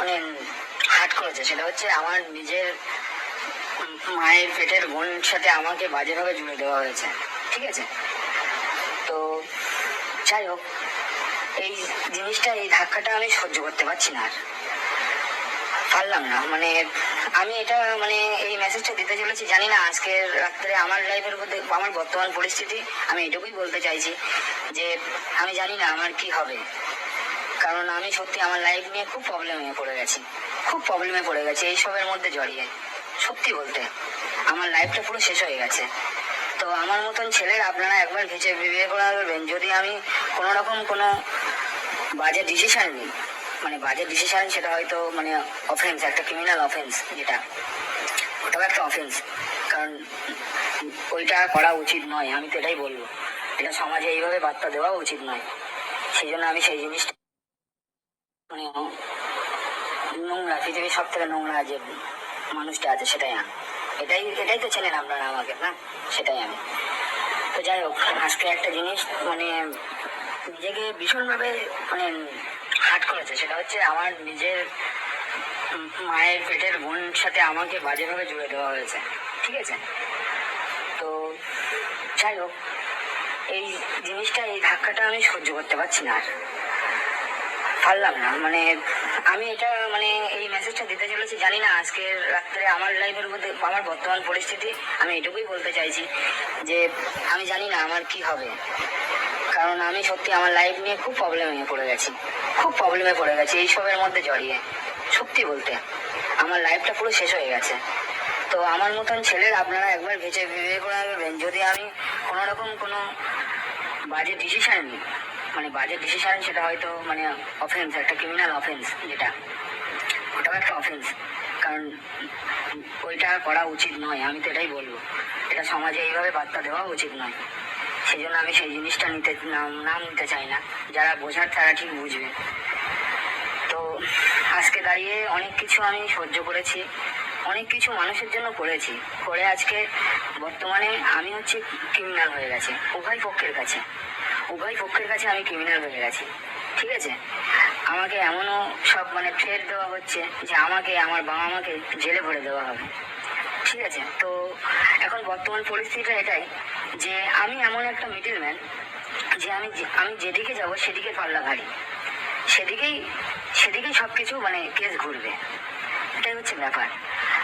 মানে হাট করেছে। সেটা হচ্ছে আমার নিজের মায়ের পেটের বোন সাথে আমাকে বাজেভাবে জুড়ে দেওয়া হয়েছে। ঠিক আছে? তো যাই হোক, এই জিনিসটা, এই ধাক্কাটা আমি সহ্য করতে পারছি না আর। পারলাম না। মানে আমি এটা মানে এই মেসেজটা দিতে চলেছি, জানি না আজকের রাত্রে আমার লাইফের মধ্যে, আমার বর্তমান পরিস্থিতি, আমি এটুকুই বলতে চাইছি যে, আমি জানি না আমার কি হবে। কারণ আমি সত্যি আমার লাইফ নিয়ে খুব প্রবলেমে পড়ে গেছি। খুব প্রবলেমে পড়ে গেছি এইসবের মধ্যে জড়িয়ে। সত্যি বলতে, আমার লাইফটা পুরো শেষ হয়ে গেছে। তো আমার মতন ছেলের আপনারা একবার ভেবে বিবেচনা করবেন যদি আমি কোনো রকম কোনো বাজে ডিসিশন নিই মানে বাজে ডিসিশন সেটা হয়তো মানে অফেন্স একটা ক্রিমিনাল অফেন্স যেটা, ওটাও একটা অফেন্স কারণ ওইটা করা উচিত নয়, আমি তো এটাই বলব। এটা সমাজে এইভাবে বার্তা দেওয়া উচিত নয়। সেই জন্য আমি সেই জিনিসটা নোংরা, পৃথিবীর সব থেকে নোংরা যে মানুষটা আছে, সেটাই আমি। এটাই এটাই তো ছিলেন আপনারা আমাকে না? সেটাই আমি। তো যাই হোক, আজকে একটা জিনিস মানে নিজেকে ভীষণভাবে মানে হাট করেছে। সেটা হচ্ছে আমার নিজের মায়ের পেটের বোন সাথে আমাকে বাজেভাবে জুড়ে দেওয়া হয়েছে। ঠিক আছে? তো যাই হোক, এই জিনিসটা, এই ধাক্কাটা আমি সহ্য করতে পারছি না আর। পারলাম না। মানে আমি এটা মানে এই মেসেজটা দিতে চলেছি, জানি না আজকের রাত্রে আমার লাইফের মধ্যে, আমার বর্তমান পরিস্থিতি, আমি এটুকুই বলতে চাইছি যে আমি জানি না আমার কি হবে। কারণ আমি সত্যি আমার লাইফ নিয়ে খুব প্রবলেমে পড়ে গেছি। খুব প্রবলেমে পড়ে গেছি, এইসবের মধ্যে জড়িয়ে। সত্যি বলতে, আমার লাইফটা পুরো শেষ হয়ে গেছে। তো আমার মতন ছেলের আপনারা একবার ভেজে ভেবে করে যদি আমি কোনো রকম কোনো বাজে ডিসিশন নিই মানে বাজে ডিসিশন সেটা হয়তো মানে অফেন্স একটা ক্রিমিনাল অফেন্স যেটা ওটাও একটা অফেন্স কারণ ওইটা করা উচিত নয়, আমি তো এটাই বলব। এটা সমাজে এইভাবে বার্তা দেওয়া উচিত নয়। সেই জন্য আমি সেই জিনিসটা নিতে, নাম নিতে চাই না। যারা বোঝার তারা ঠিক বুঝবে। তো আজকে দাঁড়িয়ে অনেক কিছু আমি সহ্য করেছি, অনেক কিছু মানুষের জন্য করেছি। করে আজকে বর্তমানে আমি হচ্ছে ক্রিমিনাল হয়ে গেছে, উভয় পক্ষের কাছে। উভয় পক্ষের কাছে আমি ক্রিমিনাল হয়ে গেছি। ঠিক আছে? আমাকে এমনও সব মানে থ্রেট দেওয়া হচ্ছে যে আমাকে, আমার বাবা মাকে জেলে ভরে দেওয়া হবে। ঠিক আছে? তো এখন বর্তমান পরিস্থিতিটা এটাই যে আমি এমন একটা মিডিল ম্যান যে আমি আমি যেদিকে যাব সেদিকে পাল্লা ভারী। সেদিকেই সেদিকেই সব কিছু মানে কেস ঘুরবে। এটাই হচ্ছে ব্যাপার।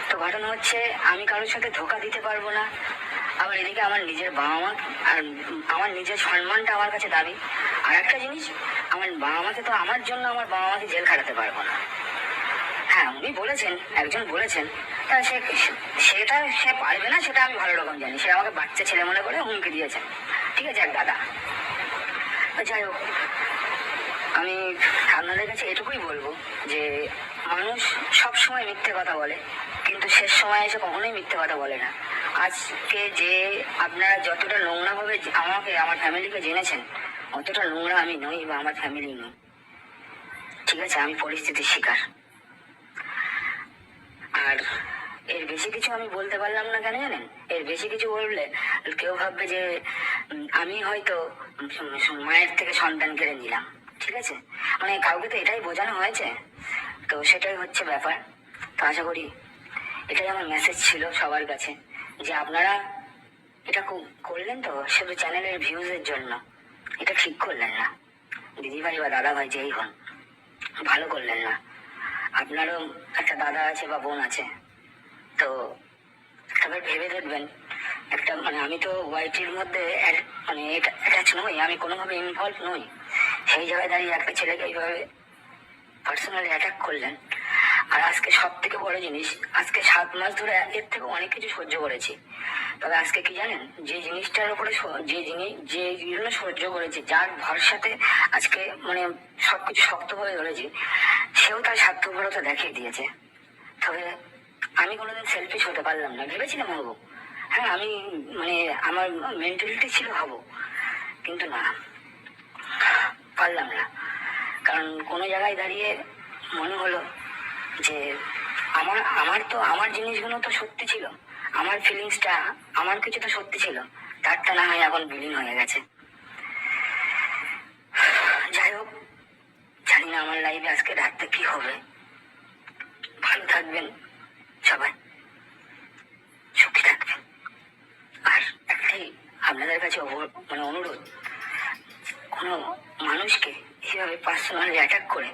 তো ঘটনা হচ্ছে আমি কারোর সাথে ধোকা দিতে পারব না। আবার এদিকে আমার নিজের বাবা মা আর আমার নিজের সম্মানটা আমার কাছে দাবি। আর একটা জিনিস, আমার বাবা মাকে তো আমার জন্য আমার বাবা মাকে জেল খাটাতে পারব না। হ্যাঁ উনি বলেছেন, একজন বলেছেন, তা সে সেটা সে পারবে না, সেটা আমি ভালো রকম জানি। সে আমাকে বাচ্চা ছেলে মনে করে হুমকি দিয়েছেন ঠিক আছে, এক দাদা। যাই হোক, আমি আপনাদের কাছে এটুকুই বলব যে, মানুষ সব সময় মিথ্যে কথা বলে, কিন্তু শেষ সময় এসে কখনোই মিথ্যে কথা বলে না। আজকে যে আপনারা যতটা নোংরা নোংরাভাবে আমাকে, আমার ফ্যামিলিকে জেনেছেন, অতটা নোংরা আমি নই বা আমার ফ্যামিলি নই। ঠিক আছে, আমি পরিস্থিতির শিকার। আর এর বেশি কিছু আমি বলতে পারলাম না কেন জানেন? এর বেশি কিছু বললে কেউ ভাববে যে আমি হয়তো মায়ের থেকে সন্তান কেড়ে নিলাম। ঠিক আছে? মানে কাউকে তো এটাই বোঝানো হয়েছে। তো সেটাই হচ্ছে ব্যাপার। তো আশা করি এটাই আমার মেসেজ ছিল সবার কাছে। যে আপনারা এটা করলেন তো শুধু চ্যানেলের ভিউজের জন্য। এটা ঠিক করলেন না। দিদিভাই বা দাদা ভাই যেই হন, ভালো করলেন না। আপনারও একটা দাদা আছে বা বোন আছে। তো একবার ভেবে দেখবেন, একটা মানে আমি তো ওয়াইটির মধ্যে মানে অ্যাটাচ নই, আমি কোনোভাবে ইনভলভ নই। সেই জায়গায় দাঁড়িয়ে একটা ছেলেকে এইভাবে পার্সোনালি অ্যাটাক করলেন আর আজকে সব থেকে বড় জিনিস, আজকে সাত মাস ধরে এর থেকে অনেক কিছু সহ্য করেছি। তবে আজকে কি জানেন, যে জিনিসটার উপরে যে জিনিস, যে জন্য সহ্য করেছি, যার ভরসাতে আজকে মানে সবকিছু শক্ত হয়ে ধরেছি, সেও তার স্বার্থপরতা দেখিয়ে দিয়েছে। তবে আমি কোনোদিন সেলফিশ হতে পারলাম না, ভেবেছিলাম হব। হ্যাঁ আমি মানে আমার মেন্টালিটি ছিল হব, কিন্তু না, পারলাম না। কারণ কোনো জায়গায় দাঁড়িয়ে মনে হলো যে আমার আমার তো, আমার জিনিসগুলো তো সত্যি ছিল। আমার ফিলিংসটা আমার কিছু তো সত্যি ছিল। তারটা না হয় এখন বিলীন হয়ে গেছে। যাই হোক, জানি না আমার লাইফে আজকে রাতটা কি হবে। ভালো থাকবেন সবাই। সুখী থাকবেন। আর একটাই আপনাদের কাছে মানে অনুরোধ, কোনো মানুষকে এইভাবে পার্সোনালি অ্যাটাক করে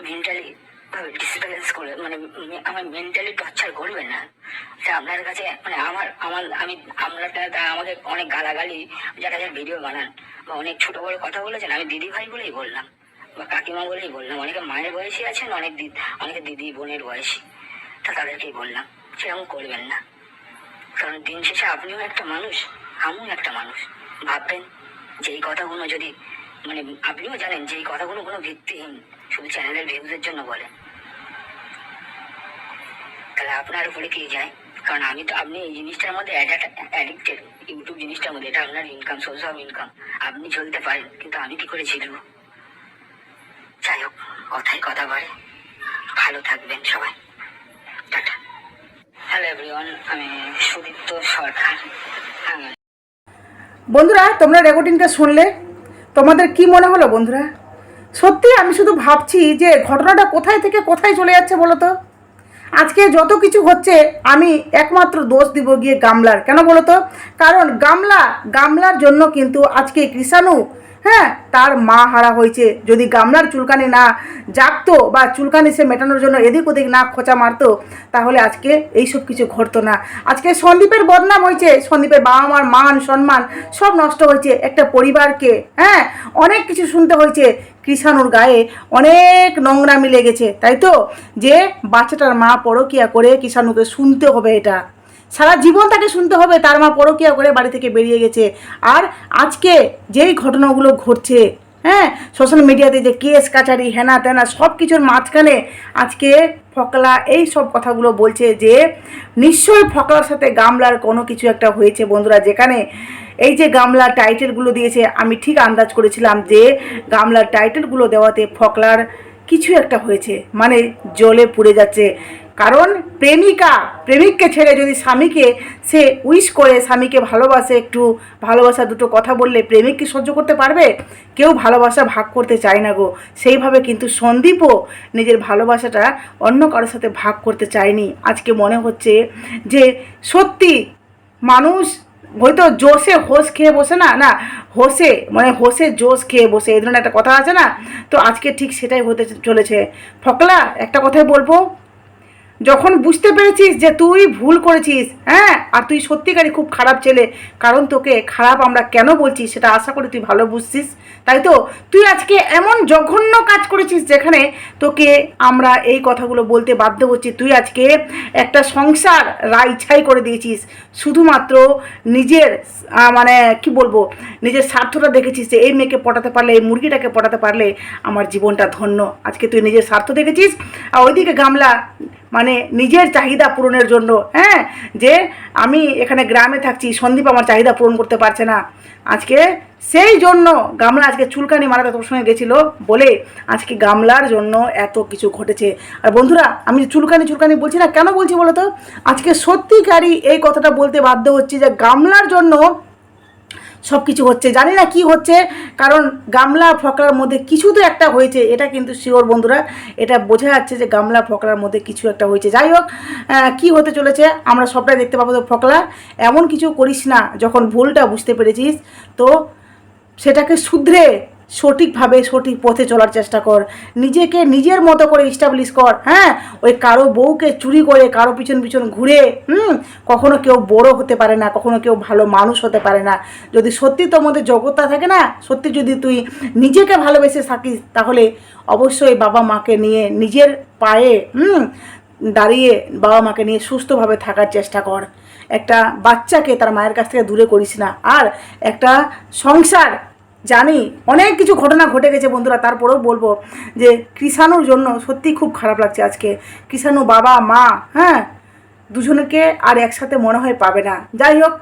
মেন্টালি ভাবে ডিসব্যালেন্স মানে আমার মেন্টালি টর্চার করবেন না। এটা আপনার কাছে মানে আমার আমার, আমি আপনারা তা- আমাকে অনেক গালাগালি, যারা যারা ভিডিও বানান, বা অনেক ছোট বড় কথা বলেছেন, আমি দিদি ভাই বলেই বললাম, বা কাকিমা বলেই বললাম। অনেকে মায়ের বয়সী আছেন, অনেক দিদি অনেকে দিদি বোনের বয়সী। তা তাদেরকেই বললাম, সেরকম করবেন না। কারণ দিন শেষে আপনিও একটা মানুষ, আমিও একটা মানুষ। ভাববেন যে এই কথাগুলো যদি মানে আপনিও জানেন যে এই কথাগুলো কোনো ভিত্তিহীন। শুধু চ্যানেলের ভিউজের জন্য বলেন। তাহলে আপনার উপরে কি যায়? কারণ আমি তো আপনি এই জিনিসটার মধ্যে অ্যাডিক্টেড ইউটিউব জিনিসটার মধ্যে। এটা আপনার ইনকাম সোর্স অফ ইনকাম আপনি চলতে পারেন, কিন্তু আমি কি করে ছিলব যাই হোক, কথায় কথা বাড়ে ভালো থাকবেন সবাই। টাটা। হ্যালো এভরিওয়ান আমি সুদীপ্ত সরকার। হ্যাঁ। বন্ধুরা, তোমরা রেকর্ডিংটা শুনলে। তোমাদের কি মনে হলো, বন্ধুরা? সত্যি, আমি শুধু ভাবছি যে ঘটনাটা কোথায় থেকে কোথায় চলে যাচ্ছে বলো তো আজকে যত কিছু হচ্ছে, আমি একমাত্র দোষ দিব গিয়ে গামলার। কেন বলো তো কারণ গামলা, গামলার জন্য কিন্তু আজকে কৃষাণু হ্যাঁ তার মা হারা হয়েছে। যদি গামলার চুলকানি না জাগতো বা চুলকানি সে মেটানোর জন্য এদিক ওদিক না খোঁচা মারতো, তাহলে আজকে এইসব কিছু ঘটতো না। আজকে সন্দীপের বদনাম হয়েছে, সন্দীপের বাবা মার মান, সম্মান সব নষ্ট হয়েছে। একটা পরিবারকে হ্যাঁ অনেক কিছু শুনতে হয়েছে। কৃষাণুর গায়ে অনেক নোংরামি লেগেছে, তাই তো? যে বাচ্চাটার মা পরকিয়া করে কৃষাণুকে শুনতে হবে এটা। সারা জীবন তাকে শুনতে হবে, তার মা পরকিয়া করে বাড়ি থেকে বেরিয়ে গেছে। আর আজকে যেই ঘটনাগুলো ঘটছে হ্যাঁ সোশ্যাল মিডিয়াতে যে কেস কাচারি, হেনা তেনা সব কিছুর মাঝখানে আজকে ফকলা এই সব কথাগুলো বলছে যে, নিশ্চয়ই ফকলার সাথে গামলার কোনো কিছু একটা হয়েছে বন্ধুরা। যেখানে এই যে গামলা টাইটেলগুলো দিয়েছে, আমি ঠিক আন্দাজ করেছিলাম যে গামলার টাইটেলগুলো দেওয়াতে ফকলার কিছু একটা হয়েছে। মানে জলে পুড়ে যাচ্ছে। কারণ প্রেমিকা, প্রেমিককে ছেড়ে যদি স্বামীকে সে উইশ করে, স্বামীকে ভালোবাসে, একটু ভালোবাসা দুটো কথা বললে প্রেমিক কি সহ্য করতে পারবে? কেউ ভালোবাসা ভাগ করতে চায় না গো। সেইভাবে কিন্তু সন্দীপও নিজের ভালোবাসাটা অন্য কারোর সাথে ভাগ করতে চায়নি। আজকে মনে হচ্ছে যে সত্যি মানুষ হয়তো জোশে হোশ খেয়ে বসে না না হোসে মানে হোসে জোশ খেয়ে বসে, এই ধরনের একটা কথা আছে না? তো আজকে ঠিক সেটাই হতে চলেছে। ফকলা, একটা কথাই বলব যখন বুঝতে পেরেছিস যে তুই ভুল করেছিস হ্যাঁ? আর তুই সত্যিকারই খুব খারাপ ছেলে, কারণ তোকে খারাপ আমরা কেন বলছি সেটা আশা করি তুই ভালো বুঝছিস, তাই তো? তুই আজকে এমন জঘন্য কাজ করেছিস যেখানে তোকে আমরা এই কথাগুলো বলতে বাধ্য হচ্ছি। তুই আজকে একটা সংসার রাই ছাই করে দিয়েছিস। শুধুমাত্র নিজের মানে কি বলব, নিজের স্বার্থটা দেখেছিস যে এই মেয়েকে পটাতে পারলে, এই মুরগিটাকে পটাতে পারলে আমার জীবনটা ধন্য। আজকে তুই নিজের স্বার্থ দেখেছিস, আর ওইদিকে গামলা মানে নিজের চাহিদা পূরণের জন্য হ্যাঁ? যে আমি এখানে গ্রামে থাকছি, সন্দীপ আমার চাহিদা পূরণ করতে পারছে না। আজকে সেই জন্য গামলা আজকে চুলকানি মারাতে তোর সঙ্গে গেছিল বলে আজকে গামলার জন্য এত কিছু ঘটেছে। আর বন্ধুরা, আমি চুলকানি চুলকানি বলছি না, কেন বলছি বলো তো আজকে সত্যিকারই এই কথাটা বলতে বাধ্য হচ্ছি যে গামলার জন্য সব কিছু হচ্ছে। জানি না কি হচ্ছে, কারণ গামলা ফকলার মধ্যে কিছু তো একটা হয়েছে, এটা কিন্তু শিওর বন্ধুরা, এটা বোঝা যাচ্ছে যে গামলা ফকলার মধ্যে কিছু একটা হয়েছে। যাই হোক কি হতে চলেছে, আমরা সবটাই দেখতে পাবো তো ফকলা। এমন কিছু করিস না, যখন ভুলটা বুঝতে পেরেছিস, তো সেটাকে শুধরে সঠিকভাবে, সঠিক পথে চলার চেষ্টা কর। নিজেকে নিজের মতো করে ইস্টাবলিশ কর হ্যাঁ? ওই কারও বউকে চুরি করে, কারও পিছন পিছন ঘুরে, হুম? কখনো কেউ বড় হতে পারে না, কখনো কেউ ভালো মানুষ হতে পারে না। যদি সত্যি তোর মধ্যে যোগ্যতা থাকে না, সত্যি যদি তুই নিজেকে ভালোবেসে থাকিস, তাহলে অবশ্যই বাবা মাকে নিয়ে নিজের পায়ে, হুম? দাঁড়িয়ে বাবা মাকে নিয়ে সুস্থভাবে থাকার চেষ্টা কর। একটা বাচ্চাকে তার মায়ের কাছ থেকে দূরে করিস না। আর একটা সংসার জানি, অনেক কিছু ঘটনা ঘটে গেছে বন্ধুরা, তারপরেও বলব যে কৃষাণুর জন্য সত্যি খুব খারাপ লাগছে আজকে। কৃষাণু বাবা, মা হ্যাঁ? দুজনকে আর একসাথে মনে হয় পাবে না। যাই হোক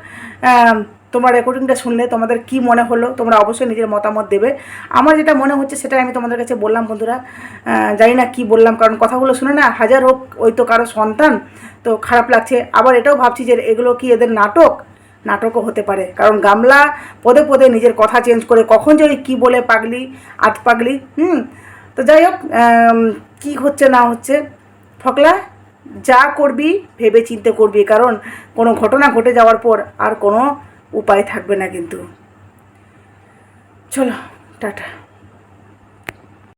তোমরা রেকর্ডিংটা শুনলে, তোমাদের কি মনে হলো, তোমরা অবশ্যই নিজের মতামত দেবে। আমার যেটা মনে হচ্ছে, সেটাই আমি তোমাদের কাছে বললাম বন্ধুরা। জানি না কি বললাম, কারণ কথাগুলো শুনে না হাজার হোক, ওই তো কারও সন্তান, তো খারাপ লাগছে। আবার এটাও ভাবছি যে এগুলো কি এদের নাটক? নাটকও হতে পারে। কারণ গামলা পদে পদে নিজের কথা চেঞ্জ করে কখন যে ওই কী বলে পাগলি, আত পাগলি, হুম? তো যাই হোক কি হচ্ছে না হচ্ছে, ফকলা, যা করবি ভেবে চিন্তে করবি, কারণ কোনো ঘটনা ঘটে যাওয়ার পর আর কোনো উপায় থাকবে না কিন্তু। চলো, টাটা।